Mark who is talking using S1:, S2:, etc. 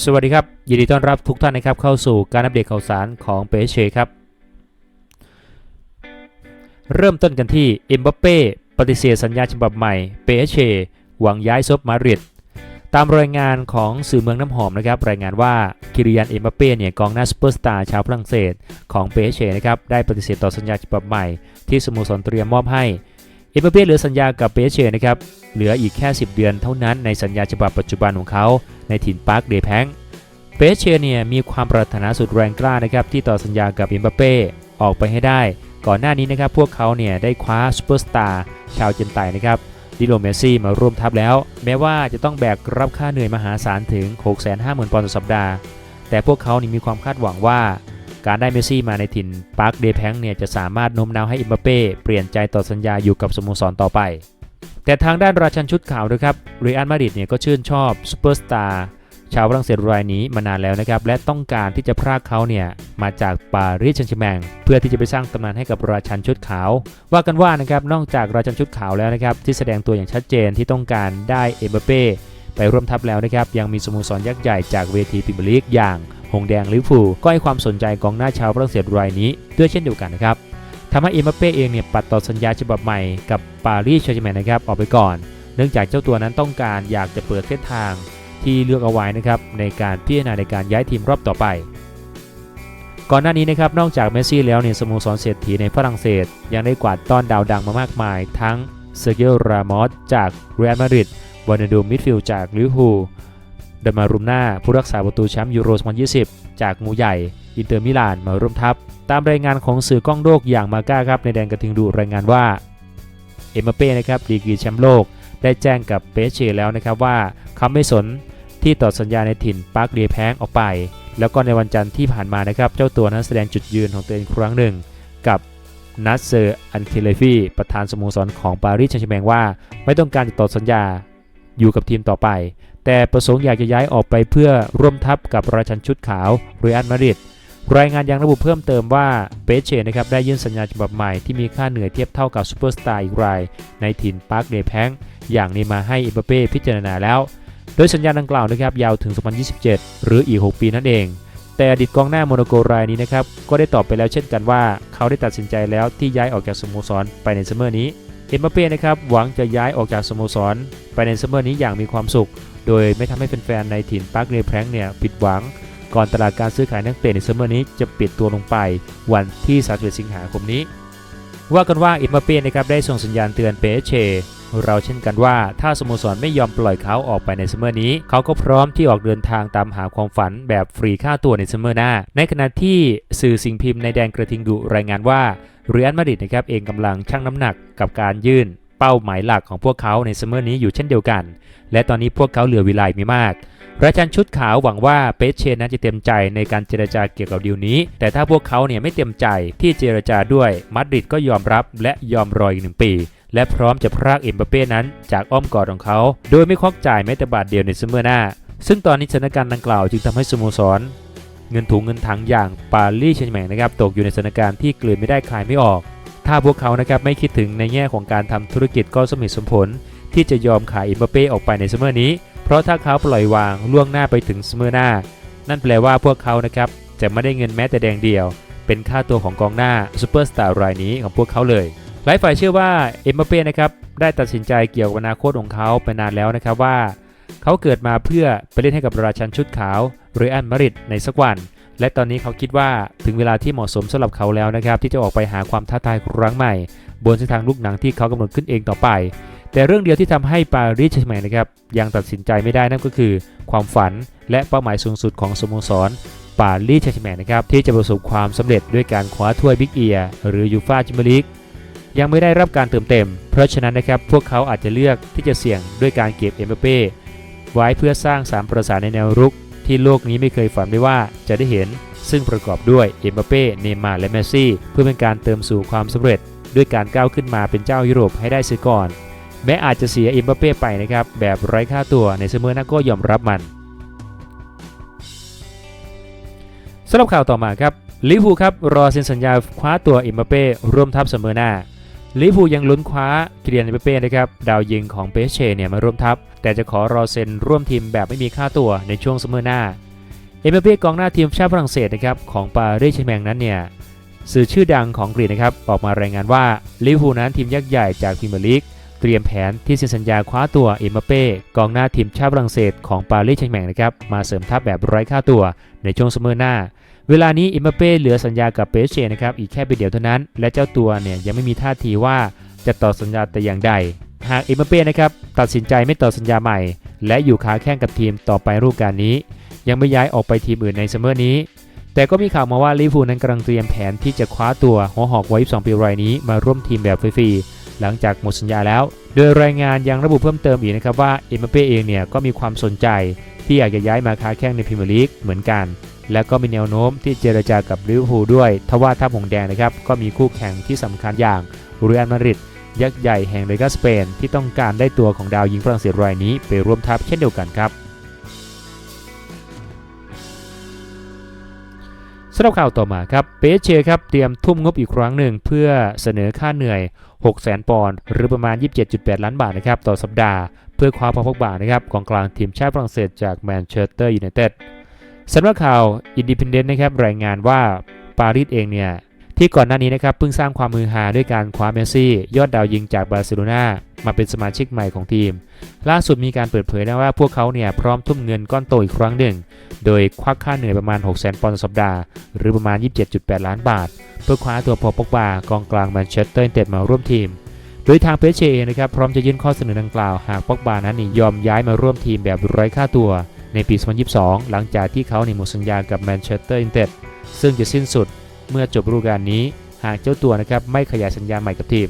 S1: สวัสดีครับ ยินดีต้อนรับทุกท่านนะครับเข้าสู่การอัปเดตข่าวสารของเปเชครับ เริ่มต้นกันที่เอ็มบัปเป้ปฏิเสธสัญญาฉบับใหม่เปเชหวังย้ายซบมาดริดตามรายงานของสื่อเมืองน้ำหอมนะครับรายงานว่าคิริยันเอ็มบัปเป้เนี่ยกองหน้าซูเปอร์สตาร์ชาวฝรั่งเศสของเปเชนะครับได้ปฏิเสธต่อสัญญาฉบับใหม่ที่สโมสรเตรียมมอบให้ เอ็มบัปเป้เหลือสัญญากับเปเชนะครับ เหลืออีกแค่ 10 เดือนเท่านั้นในสัญญาฉบับปัจจุบันของเขาในถิ่นปาร์คเดแพงเปเชเนี่ยมีความปรารถนาสุดแรงกล้านะครับที่ต่อสัญญากับเอิมบัปเป้ออกไปให้ได้ ก่อนหน้านี้นะครับพวกเขาเนี่ยได้คว้าซูเปอร์สตาร์ชาวเจนไตนะครับดิโลเมซี่มาร่วมทัพแล้ว แม้ว่าจะต้องแบกรับค่าเหนื่อยมหาศาลถึง 650,000ปอนด์ต่อสัปดาห์ แต่พวกเขานี่มีความคาดหวังว่า การได้เมสซี่มาในถิ่นปาร์คเดแพงเนี่ยจะสามารถโน้มน้าวให้อิมบัเป้เปลี่ยนใจต่อสัญญาอยู่กับสโมสรต่อไป แต่ทางด้านราชันชุดขาวนะครับเรอัลมาดริดเนี่ยก็ชื่นชอบซูเปอร์สตาร์ชาวฝรั่งเศสรายนี้มานานแล้วนะครับ และต้องการที่จะพรากเขาเนี่ยมาจากปารีสแซงต์แชร์แมงเพื่อที่จะไปสร้างตำนานให้กับราชันชุดขาว ว่ากันว่านะครับนอกจากราชันชุดขาวแล้วนะครับที่แสดงตัวอย่างชัดเจนที่ต้องการได้เอ็มบัปเป้ไปร่วมทัพแล้วนะครับยังมีสโมสรยักษ์ใหญ่จากเวทีพรีเมียร์ลีกอย่าง หงแดงลิเวอร์พูก็ให้ความสนใจกองหน้าชาวฝรั่งเศสรายนี้ด้วยเช่นเดียวกันนะครับทำให้เอมบัปเป้เองเนี่ยปัดต่อสัญญาฉบับใหม่กับปารีสแซงต์แชร์แมงนะครับออกไปก่อน เนื่องจากเจ้าตัวนั้นต้องการอยากจะเปิดเส้นทางที่เลือกเอาไว้นะครับในการพิจารณาในการย้ายทีมรอบต่อไป ก่อนหน้านี้นะครับนอกจากเมสซี่แล้วเนี่ยสโมสรเศรษฐีในฝรั่งเศส ยังได้กวาดต้อนดาวดังมามากมาย ทั้งเซอร์เกียรามอสจากเรอัลมาดริดวานาดูมิดฟิลด์จากลิเวอร์พูล เดมารุมหน้าผู้รักษาประตูแชมป์ยูโร 2020 จากงูใหญ่ อินเตอร์มิลานมาร่วมทัพ ตามรายงานของสื่อกล้องโลกอย่างมาก้าครับในแดนกระทิงดูรายงานว่า เอ็มเป้นะครับดีกรีแชมป์โลก ได้แจ้งกับเปเชแล้วนะครับว่าเขาไม่สนที่ต่อสัญญาในถิ่นปาร์คเรียแพงออกไป แล้วก็ในวันจันทร์ที่ผ่านมานะครับเจ้าตัวนั้นแสดงจุดยืนของตัวเองครั้งหนึ่ง กับนัสเซอร์อันเทเลฟีประธานสโมสรของปารีสแซงต์แชร์แมงว่า ไม่ต้องการจะต่อสัญญา อยู่กับทีมต่อไป แต่ประสงค์อยากจะย้ายออกไปเพื่อร่วมทัพกับราชันชุดขาวเรอัลมาดริดรายงานยังระบุเพิ่มเติมว่าเปเชนะครับได้ยื่นสัญญาฉบับใหม่ที่มีค่าเหนื่อยเทียบเท่ากับซูเปอร์สตาร์อีกราย ในถิ่นปาร์คเดแพงอย่างนี้มาให้อิมบัปเป้พิจารณาแล้ว โดยสัญญาดังกล่าวนะครับยาวถึง 2027 หรืออีก 6 ปีนั่นเอง แต่อดีตกองหน้าโมโนโกรายนี้นะครับก็ได้ตอบไปแล้วเช่นกันว่า เขาได้ตัดสินใจแล้วที่ย้ายออกจากสโมสรไปในซัมเมอร์นี้ เอ็มบัปเป้นะครับหวังจะย้ายออกจากสโมสร ไปในซัมเมอร์นี้อย่างมีความสุข โดยไม่ทำให้แฟนๆในถิ่นปาร์คเรย์แพรงเนี่ยผิดหวัง ก่อนตลาดการซื้อขายนักเตะในซัมเมอร์นี้จะปิดตัวลงไปวันที่ 31 สิงหาคมนี้ ว่ากันว่าเอ็มาเปียนะครับได้ส่งสัญญาณเตือนเปเชเราเช่นกันว่าถ้าสโมสรไม่ยอมปล่อยเขาออกไปในซัมเมอร์นี้ เขาก็พร้อมที่ออกเดินทางตามหาความฝันแบบฟรีค่าตัวในซัมเมอร์หน้า ในขณะที่สื่อสิ่งพิมพ์ในแดนกระทิงดุรายงานว่าเรอัลมาดริดนะครับเองกำลังชั่งน้ำหนักกับการยื่น เป้าหมายหลักของพวกเขาในซัมเมอร์นี้อยู่เช่นเดียวกัน และตอนนี้พวกเขาเหลือเวลาไม่มากราชันชุดขาวหวังว่าเปเชนั้นจะเต็มใจในการเจรจาเกี่ยวกับดีลนี้ แต่ถ้าพวกเขาเนี่ยไม่เต็มใจที่เจรจาด้วยมาดริดก็ยอมรับและยอมรออีกหนึ่งปี และพร้อมจะพรากเอ็มบัปเป้นั้นจากอ้อมกอดของเขา โดยไม่ควักจ่ายแม้แต่บาทเดียวในซัมเมอร์หน้า ซึ่งตอนนี้สถานการณ์ดังกล่าวจึงทำให้สโมสรเงินถุงเงินถังอย่างปารีสแซงต์แชร์แมงนะครับตกอยู่ในสถานการณ์ที่กลืนไม่ได้คลายไม่ออก ถ้าพวกเขานะครับไม่คิดถึงในแง่ของการทำธุรกิจก็สมเหตุสมผล ที่จะยอมขายอิมบัปเป้ออกไปในซัมเมอร์นี้ เพราะถ้าเขาปล่อยวางล่วงหน้าไปถึงซัมเมอร์หน้า นั่นแปลว่าพวกเขานะครับจะไม่ได้เงินแม้แต่แดงเดียว เป็นค่าตัวของกองหน้าซูเปอร์สตาร์รายนี้ของพวกเขาเลยหลายฝ่ายเชื่อว่าเอ็มบัปเป้นะครับได้ตัดสินใจเกี่ยวกับอนาคตของเขาไปนานแล้วนะครับว่า เขาเกิดมาเพื่อไปเล่นให้กับราชันชุดขาวเรอัลมาริดในสักวัน และตอนนี้เขาคิดว่าถึงเวลาที่เหมาะสมสำหรับเขาแล้วนะครับ ที่จะออกไปหาความท้าทายครั้งใหม่ บนเส้นทางลูกหนังที่เขากำหนดขึ้นเองต่อไป แต่เรื่องเดียวที่ทำให้ปารีสแชร์แมงนะครับยังตัดสินใจไม่ได้นั่นก็คือ ความฝันและเป้าหมายสูงสุดของสโมสรปารีสแซงต์แชร์แมงนะครับที่จะประสบความสำเร็จด้วยการคว้าถ้วยบิ๊กเอียหรือยูฟ่าแชมเปี้ยนลีกยังไม่ได้รับการเติมเต็ม เพราะฉะนั้นนะครับพวกเขาอาจจะเลือกที่จะเสี่ยงด้วยการเก็บเอ็มเป้ไว้เพื่อสร้างสามประสานในแนวรุก ที่โลกนี้ไม่เคยฝันไว้ว่าจะได้เห็น ซึ่งประกอบด้วยเอ็มบัปเป้ เนย์มาร์และเมสซี่ เพื่อเป็นการเติมสู่ความสำเร็จ ด้วยการก้าวขึ้นมาเป็นเจ้ายุโรปให้ได้เสียก่อน แม้อาจจะเสียเอ็มบัปเป้ไปนะครับ แบบไร้ค่าตัวในเสมอหน้าก็ยอมรับมันสำหรับข่าวต่อมาครับลิเวอร์พูลครับรอเซ็นสัญญาคว้าตัวเอ็มบัปเป้ร่วมทัพเสมอหน้า ลิพูยังลุ้นคว้าคิเลียนเอ็มบัปเป้นะครับดาวยิงของเปเชเนี่ยมาร่วมทัพ แต่จะขอรอเซ็นร่วมทีมแบบไม่มีค่าตัวในช่วงซัมเมอร์หน้า เอ็มบัปเป้กองหน้าทีมชาติฝรั่งเศสนะครับของปารีสแชร์แมงนั้นเนี่ยสื่อชื่อดังของกรีกนะครับออกมารายงานว่าลิพูนั้นทีมยักษ์ใหญ่จากพรีเมียร์ลีกเตรียมแผนที่เซ็นสัญญาคว้าตัวเอ็มบัปเป้กองหน้าทีมชาติฝรั่งเศสของปารีสแชร์แมงนะครับมาเสริมทัพแบบไร้ค่าตัวในช่วงซัมเมอร์หน้า เวลานี้อ็มเป้เหลือสัญญากับเปเชนะครับอีกแค่ไปเดียวเท่านั้น และเจ้าตัวเนี่ยยังไม่มีท่าทีว่าจะต่อสัญญาแต่อย่างใด หากอ็มเป้นะครับตัดสินใจไม่ต่อสัญญาใหม่ และอยู่ค้าแข่งกับทีมต่อไปฤดูกาลนี้ ยังไม่ย้ายออกไปทีมอื่นในซัมเมอร์นี้ แต่ก็มีข่าวมาว่าลิเวอร์พูลนั้นกำลังเตรียมแผนที่จะคว้าตัวหัวหอกวัย22ปีรายนี้มาร่วมทีมแบบฟรีๆหลังจากหมดสัญญาแล้ว โดยรายงานยังระบุเพิ่มเติมอีกนะครับว่าเอ็มเป้เองเนี่ยก็มีความสนใจที่อยากจะย้ายมาค้าแข่งในพรีเมียร์ลีกเหมือนกัน และก็มีแนวโน้มที่เจรจากับลิเวอร์พูลด้วย ทว่าทัพหงแดงนะครับก็มีคู่แข่งที่สำคัญอย่างเรอัลมาดริดยักษ์ใหญ่แห่งเลกาสเปน ที่ต้องการได้ตัวของดาวยิงฝรั่งเศสรายนี้ไปร่วมทัพเช่นเดียวกันครับสำหรับข่าวต่อมาครับเปเชครับเตรียมทุ่มงบอีกครั้งหนึ่งเพื่อเสนอค่าเหนื่อย 600,000 ปอนด์หรือประมาณ 27.8 ล้านบาทนะครับต่อสัปดาห์ เพื่อคว้าพอพกบานะครับกองกลางทีมชาติฝรั่งเศสจากแมนเชสเตอร์ยูไนเต็ด สำนักข่าวอินดิพ n เดนต์นะครับรายงานว่าปารีสเองเนี่ยที่ก่อนหน้านี้นะครับเพิ่งสร้างความมือฮาด้วยการคว้าเมสซี่ ยอดดาวยิงจากบาร์เซโลนามาเป็นสมาชิกใหม่ของทีม ล่าสุดมีการเปิดเผยนะว่าพวกเขาเนี่ยพร้อมทุ่มเงินก้อนโตอีกครั้งหนึ่ง โดยควักค่าเหนื่อยประมาณ 6 0 0 0 0ปอนด์ต่อสัปดาห์ หรือประมาณ 27.8 ล้านบาท เพื่อคว้าตัวพอปกบากองกลางแมนเชสเตอร์ยูไนเต็ดมาร่วมทีม โดยทางเพเชเองนะครับพร้อมจะยื่นข้อเสนอดังกล่าวหากปอกบานั้นยอมย้ายมาร่วมทีมแบบไร้ค่าตัว ในปี 2022 หลังจากที่เขาในหมดสัญญากับแมนเชสเตอร์ยูไนเต็ดซึ่งจะสิ้นสุดเมื่อจบฤดูกาลนี้ หากเจ้าตัวนะครับไม่ขยายสัญญาใหม่กับทีม